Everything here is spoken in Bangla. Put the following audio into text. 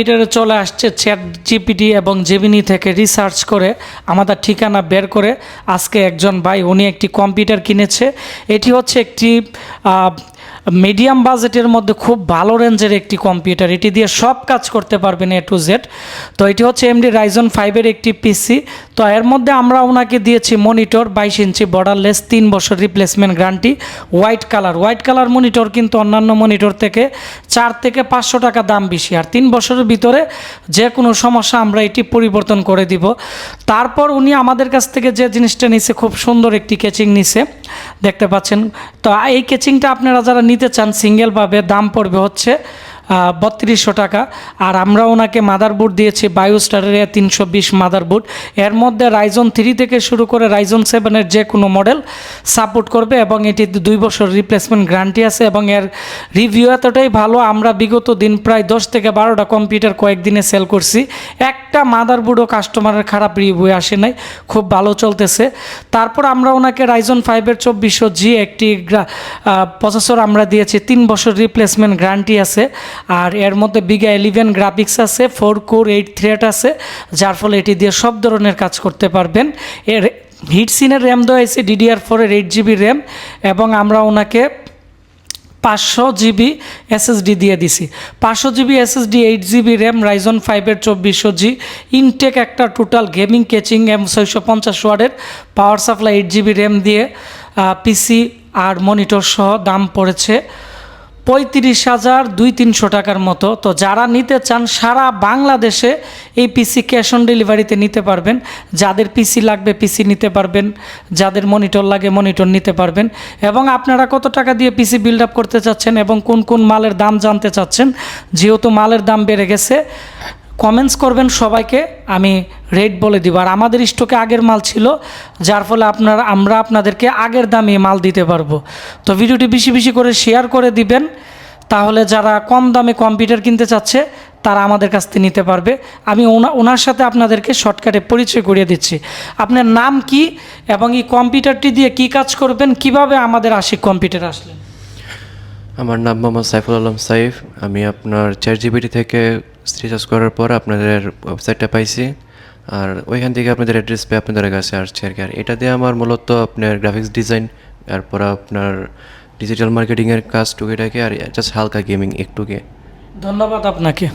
এটারে চলে আসছে চ্যাট জিপিটি এবং জেমিনি থেকে রিসার্চ করে আমাদের ঠিকানা বের করে আজকে একজন ভাই, উনি একটি কম্পিউটার কিনেছে। এটি হচ্ছে একটি মিডিয়াম বাজেটের মধ্যে খুব ভালো রেঞ্জের একটি কম্পিউটার এটি দিয়ে সব কাজ করতে পারবেন এ টু জেড তো এটি হচ্ছে এমডি রাইজন ফাইভের একটি পিসি তো এর মধ্যে আমরা ওনাকে দিয়েছি মনিটর বাইশ ইঞ্চি বর্ডারলেস তিন বছর replacement guarantee white colour white colour monitor কিন্তু অন্যান্য মনিটর থেকে চার থেকে পাঁচশো টাকা দাম বেশি। আর তিন বছরের ভিতরে যে কোনো সমস্যা আমরা এটি পরিবর্তন করে দিব। তারপর উনি আমাদের কাছ থেকে যে জিনিসটা নিছে, খুব সুন্দর একটি কেচিং নিছে। দেখতে পাচ্ছেন। তো এই কেচিংটা আপনারা যারা নিতে চান সিঙ্গেলভাবে দাম পড়বে হচ্ছে বত্রিশশো টাকা। আর আমরা ওনাকে মাদারবোর্ড দিয়েছি বায়োস্টারের তিনশো বিশ মাদারবোর্ড এর মধ্যে রাইজন থ্রি থেকে শুরু করে রাইজন সেভেনের যে কোনো মডেল সাপোর্ট করবে এবং এটি দুই বছর রিপ্লেসমেন্ট গ্যারান্টি আছে এবং এর রিভিউ এতটাই ভালো, আমরা বিগত দিন প্রায় দশ থেকে বারোটা কম্পিউটার কয়েকদিনে সেল করছি। একটা মাদারবোর্ডও কাস্টমারের খারাপ রিভিউ আসে নাই, খুব ভালো চলতেছে। তারপর আমরা ওনাকে রাইজন ফাইভের চব্বিশশো জি একটি প্রসেসর আমরা দিয়েছি, তিন বছর রিপ্লেসমেন্ট গ্যারান্টি আছে। আর এর মধ্যে বিগা ইলেভেন গ্রাফিক্স আছে ফোর কোর এইট থ্রেড আছে, যার ফলে এটি দিয়ে সব ধরনের কাজ করতে পারবেন। এর হিটসিনের র্যাম দেওয়া হয়েছে ডিডিআর ফোরের এইট জিবি র্যাম এবং আমরা ওনাকে পাঁচশো জিবি এসএসডি দিয়ে দিছি। পাঁচশো GB SSD eight GB RAM Ryzen ফাইভের চব্বিশশো জি ইনটেক একটা টোটাল গেমিং কেচিং এম ছয়শো পঞ্চাশ ওয়ার্ডের power supply eight GB RAM দিয়ে পিসি আর মনিটর সহ দাম পড়েছে পঁয়ত্রিশ হাজার দুই তিনশো টাকার মতো। তো যারা নিতে চান, সারা বাংলাদেশে এই পিসি ক্যাশ অন ডেলিভারিতে নিতে পারবেন। যাদের পিসি লাগবে পিসি নিতে পারবেন। যাদের মনিটর লাগে মনিটর নিতে পারবেন। এবং আপনারা কত টাকা দিয়ে পিসি বিল্ড আপ করতে চাচ্ছেন এবং কোন কোন মালের দাম জানতে চাচ্ছেন, যেহেতু মালের দাম বেড়ে গেছে কমেন্টস করবেন সবাইকে, আমি রেট বলে দিব। আর আমাদের স্টকে আগের মাল ছিল, যার ফলে আপনারা, আমরা আপনাদেরকে আগের দামে মাল দিতে পারব। তো ভিডিওটি বেশি বেশি করে শেয়ার করে দিবেন, তাহলে যারা কম দামে কম্পিউটার কিনতে চাচ্ছে, তারা আমাদের কাছ থেকে নিতে পারবে। আমি ওনা, ওনার সাথে আপনাদেরকে শর্টকাটে পরিচয় করিয়ে দিচ্ছি। আপনার নাম কি এবং এই কম্পিউটারটি দিয়ে কি কাজ করবেন, কীভাবে আমাদের আশিক কম্পিউটার আসলেন? আমার নাম মোহাম্মদ সাইফুল আলম সাইফ। আমি আপনার চার জিবিটি থেকে রিচার্জ করার পর আপনাদের ওয়েবসাইটটা পাইছি। আর ওইখান থেকে আপনাদের অ্যাড্রেস পেয়ে আপনাদের কাছে আসছে আর কি। আর এটা দিয়ে আমার মূলত আপনার গ্রাফিক্স ডিজাইন তারপর আপনার ডিজিটাল মার্কেটিংয়ের কাজ টুকিটাকে আর জাস্ট হালকা গেমিং একটুকে। ধন্যবাদ আপনাকে।